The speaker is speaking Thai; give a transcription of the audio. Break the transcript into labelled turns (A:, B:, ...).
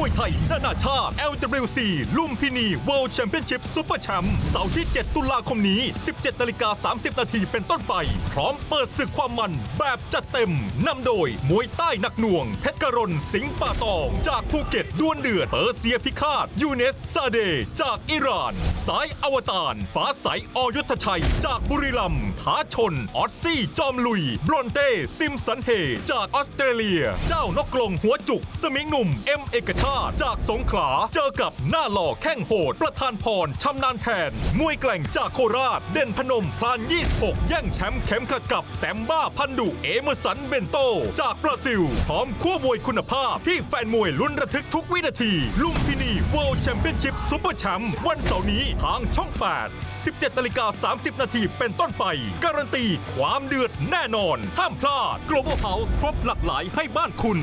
A: มวยไทยนานาชาติ LWC ลุมพินี World Championship Super Champ เสาร์ที่ 7 ตุลาคมนี้ 17นาฬิกา30 นาทีเป็นต้นไป พร้อมเปิดศึกความมันแบบจัดเต็มนำโดยมวยใต้หนักหน่วงเพชรกรณสิงห์ป่าตอง จากภูเก็ตด้วลเดือดเปอร์เซียพิฆาตยูเนสซาเด จากอิหร่าน สายอวตารฟ้าใสอยุทธชัย จากบุรีรัมย์ท้าชน ออสซี่จอมลุยบรอนเต้ซิมสันเฮจากออสเตรเลีย เจ้านกกลงหัวจุก สมิงหนุ่มเอ็มเอกชาติจากสงขลาเจอกับหน้าหล่อแข้งโหด ประธานพรชำนาญแทนมวยแกล่งจากโคราช เด่นพนมพลาน 26 แย่งแชมป์เข็มขัดกับแซมบ้าพันดุเอเมอร์สันเบนโต จากบราซิล พร้อมคู่มวยคุณภาพ ที่แฟนมวยลุ้นระทึกทุกวินาที ลุมพินี World Championship Super Champ วันเสาร์นี้ทางช่อง 8 17นาฬิกา30 นาทีเป็นต้นไป การันตีความเดือดแน่นอน ห้ามพลาด Global House ครบหลากหลายให้บ้านคุณ